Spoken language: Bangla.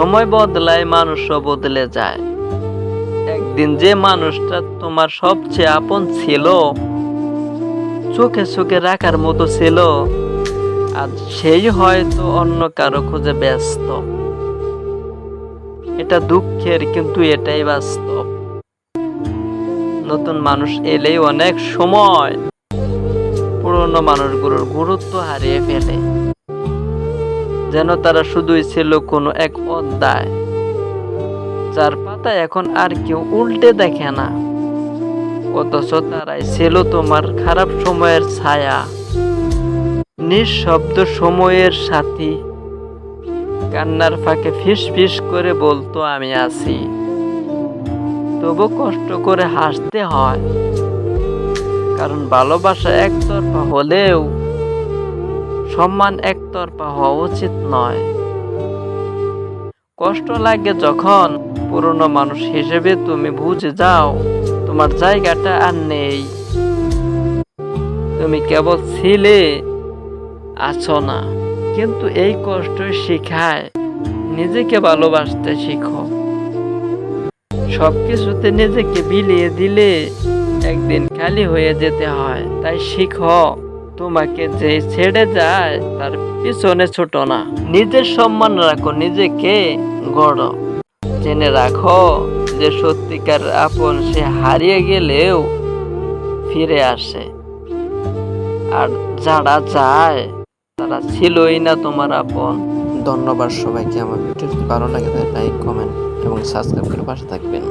সময় বদলায়, মানুষও বদলে যায়। একদিন যে মানুষটা তোমার সবচেয়ে আপন ছিল, চোখে চোখে রাখার মতো ছিল আর সেই হয়তো অন্য কারও খুঁজে ব্যস্ত। এটা দুঃখের, কিন্তু এটাই বাস্তব। নতুন মানুষ এলেই অনেক সময় পুরনো মানুষগুলোর গুরুত্ব হারিয়ে ফেলে। যেন তারা শুধুই ছিল কোনো এক অধ্যায়, যার পাতা এখন আর কেউ উল্টে দেখে না। অথচ তারাই ছিল তোমার খারাপ সময়ের ছায়া, নিঃশব্দ সময়ের সাথী। কান্নার ফাঁকে ফিস ফিস করে বলতো, আমি আছি। তবু কষ্ট করে হাসতে হয়, কারণ ভালোবাসা একতরফা হলেও সম্মান একতরফা হওয়া উচিত নয়। কষ্ট লাগে যখন পুরনো মানুষ হিসেবে তুমি বুঝে যাও, তোমার জায়গাটা আর নেই। তুমি কেবল ছিলে, আছো না। কিন্তু এই কষ্ট শিখায় নিজেকে ভালোবাসতে শিখো। সবকিছুতে নিজেকে বিলিয়ে দিলে একদিন খালি হয়ে যেতে হয়, তাই শিখো। তোমাকে যে ছেড়ে যায়, তার পিছনে ছোট না। নিজের সম্মান রাখো, নিজেকে গড়। জেনে রাখো যে সত্যিকার আপন সে হারিয়ে গেলেও ফিরে আসে। আর যারা যায়, তারা ছিলই না তোমার আপন। ধন্যবাদ সবাইকে আমার ভিডিও ভালো লাগে লাইক, কমেন্ট এবং সাবস্ক্রাইব করে পাশে থাকবেন।